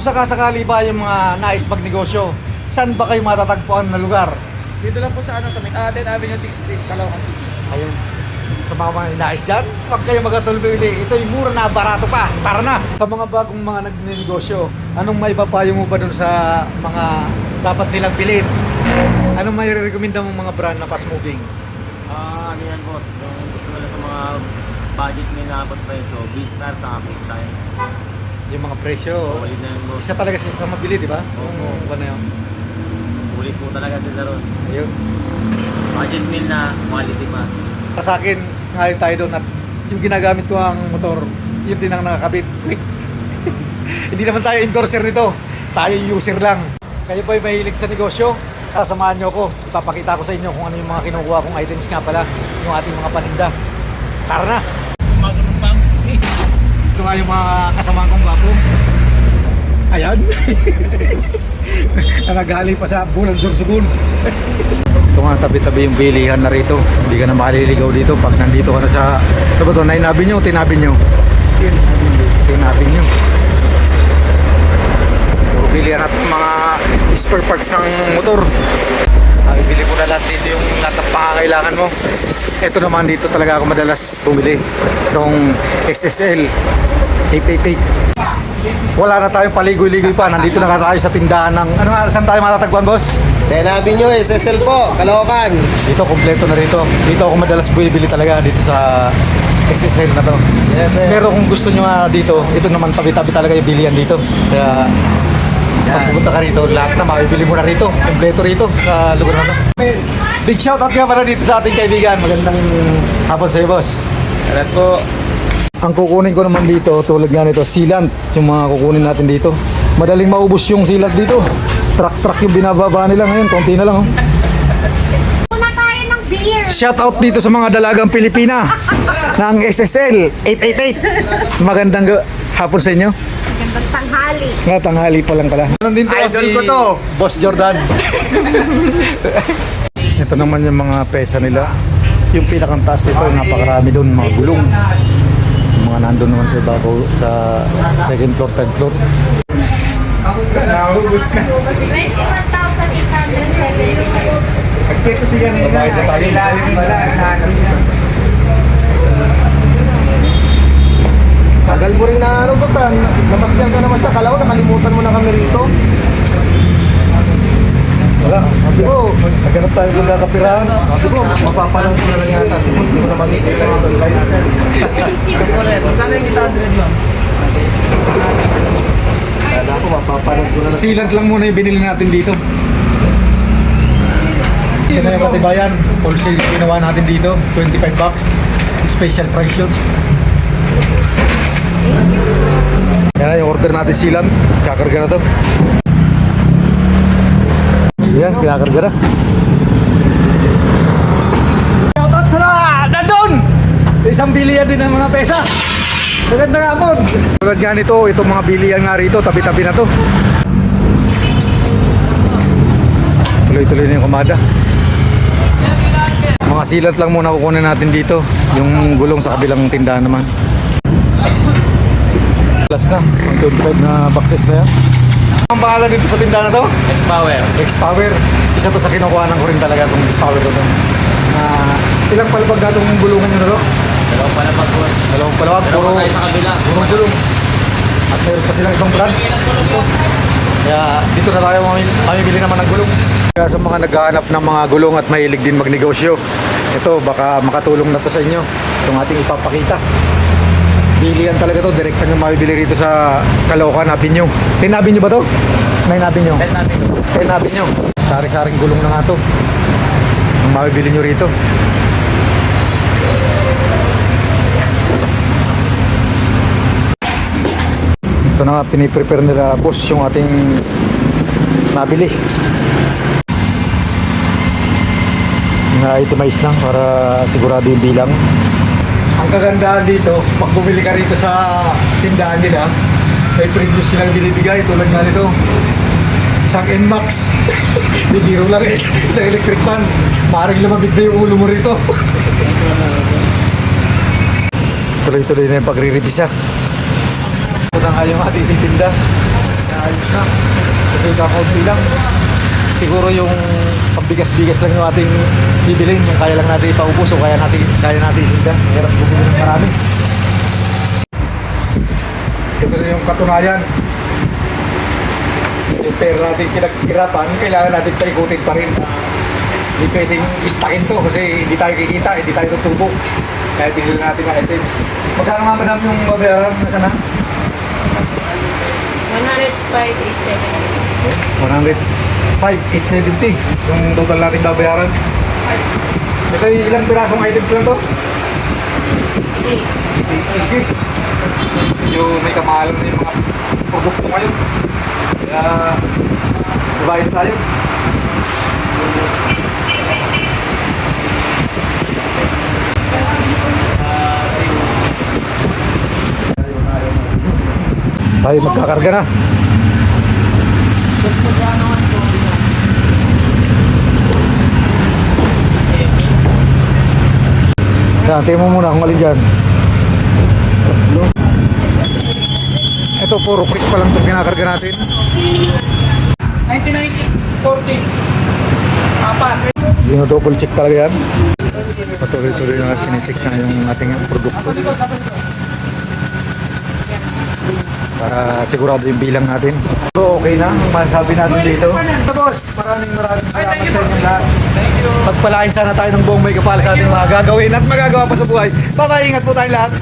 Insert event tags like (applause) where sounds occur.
Kung sakasakali pa yung mga nais magnegosyo, saan ba kayo matatagpuan na lugar? Dito lang po sa ano, sa uh, 10 Avenue 60, Caloocan City. Ayun. Sa mga mga nais dyan, huwag kayo magkatulbili. Ito'y mura na, barato pa. Tara na! Sa mga bagong mga nagnegosyo, anong may papayo mo ba dun sa mga dapat nilang bilhin? Anong may rekomenda mong mga brand na fast moving? Ah, ano yan boss? Kung gusto nila sa mga budget may naabot presyo, B-Star sa akin tayo. Yung mga presyo, Solid na yun boss. isa talaga siya sa mabili, di ba? Oo. Kung ba na yun? Ulit po talaga sila ron. Ayun. Budget meal na, quality pa. Sa akin, ngayon tayo doon at yung ginagamit ko ang motor, yun din ang nakakabit. Quick. (laughs) Hindi naman tayo endorser nito. Tayo user lang. Kayo po ay mahilig sa negosyo. Sasamahan nyo ako. Ipapakita ko sa inyo kung ano yung mga kinukuha kong items nga pala. Yung ating mga paninda. Tara na! Ito nga yung mga kasamahan kong gwapo. Ayan. (laughs) Nanagali pa sa bulan sursubun. Ito nga, tabi-tabi yung bilihan na rito. Hindi ka na makaliligaw dito pag nandito ka na sa... Ano ba ito? Nainabi nyo o tinabi nyo? Tinabi nyo. Puro bilihan natin mga spare parts ng motor. Ay, bili mo na lahat dito yung lahat ng pangangailangan mo. Ito naman dito talaga ako madalas bumili. Itong SSL 888. Wala na tayong paligoy-ligoy pa. Nandito na tayo sa tindahan ng... Ano nga, saan tayo matatagpuan, boss? Tenabi nyo, SSL po, Caloocan. Dito, kompleto na rito. Dito ako madalas bumibili talaga dito sa SSL na to. Yes, sir. Pero kung gusto nyo nga dito, ito naman tabi-tabi talaga yung bilihan dito. Kaya pag pupunta ka rito, lahat na mabibili mo na rito. Kompleto rito sa lugar na to. Big shoutout nga pala dito sa ating kaibigan. Magandang hapon sa iyo, boss. Alat po. Ang kukunin ko naman dito, tulad nga nito, sealant. Yung mga kukunin natin dito. Madaling maubos yung sealant dito. Truck-truck yung binababa nila ngayon. Konti na lang, oh. Muna tayo ng beer. Shoutout dito sa mga dalagang Pilipina (laughs) ng SSL 888. Magandang ga- hapon sa inyo. Magandang tanghali. Nga, tanghali pa lang pala. Ano din to, Idol ko to. Boss Jordan. (laughs) Ito naman yung mga pesa nila. Yung pinakang taas nito, napakarami doon, mga gulong. Yung mga nandun naman sa ibabaw, sa second floor, third floor. 21,870. Babayad na tayo. Tagal mo rin na ano boss, ah, namasyal ka naman sa Calao, nakalimutan mo na kami rito. Wala. Sabi ko, Naghanap tayo kung kakapirahan. sabi ko, mapapanood ko na lang yata si boss, hindi ko na (laughs) makikita. Kala ko, mapapanood ko na lang. Sealant lang muna yung binili natin dito. Ito na yung katibayan. Wholesale yung ginawa natin dito. 25 bucks. Special price yun. Yan yung order natin sealant. Kakarga na to. Yan, kinakarga na. Shoutout sa nandun! Isang biliyan din ng mga pesa. Magandang hapon. Tulad nga nito, itong mga bilihan nga rito, tabi-tabi na to. Tuloy-tuloy na yung kumada. Mga silat lang muna kukunin natin dito. Yung gulong sa kabilang tindahan naman. Last na. Ang 25 na boxes na yan. Ang pangalan dito sa tindahan na to? X-Power. X-Power. Isa to sa kinukuhanan ko rin talaga itong X-Power to. to. Ah, ilang palapag na itong gulungan nyo na to? Dalawang pala pag-work. Dalawang palapag. Dalawa Puro, tayo sa kabila. puro gulong. At meron pa silang ibang brands. Kaya dito na tayo mami- mamimili naman ng gulong. Kaya sa mga naghahanap ng mga gulong at mahilig din magnegosyo, ito baka makatulong na to sa inyo. Itong ating ipapakita. Bilihan talaga to, direkta nyo mabibili rito sa Caloocan Avenue. Tinabi nyo ba to? May nabi nyo? Bet natin. Tinabi nyo. Sari-saring gulong na nga to. Ang mabibili nyo rito. Ito na nga, piniprepare nila boss yung ating nabili. Na-itemize lang para sigurado yung bilang. Ang kagandahan dito, pag bumili ka rito sa tindahan nila, may previous silang binibigay tulad nga nito. Isang NMAX. (laughs) Di biro lang eh. Isang electric fan. Maaaring lumabig na yung ulo mo rito. Tuloy-tuloy na yung pagre-revisa. Ito na nga yung ating titinda. ayos na. Kasi kakaunti lang. Siguro yung pambigas-bigas lang yung ating bibilin, yung kaya lang natin ipaubos o kaya natin, kaya natin itinda. Hirap bumili ng marami. Ito na yung katunayan. Yung pera natin pinaghirapan, kailangan natin paikutin pa rin. Hindi pwedeng istakin to kasi hindi tayo kikita, hindi tayo tutubo. Kaya binili natin ang items. Magkano nga madam yung babayaran? Na? 105,870. 105, 870 yung total natin babayaran. Ito yung ilang pirasong items lang to? 86. Yung may kamahalan na yung mga produkto ngayon. Kaya, na tayo. Tayo magkakarga na. Tingnan mo muna kung alin dyan. Ito, puro prick pa lang itong kinakarga natin. 1994 Apat. Dino double check talaga yan. Patuloy-tuloy na sinicheck na yung ating produkto. Para sigurado yung bilang natin. So, okay na. Ang masasabi natin dito. Ito, boss. Maraming maraming salamat sa inyo lahat. Pagpalain sana tayo ng buong may kapal sa ating mga gagawin at magagawa pa sa buhay. Bye-bye. Ingat po tayong lahat.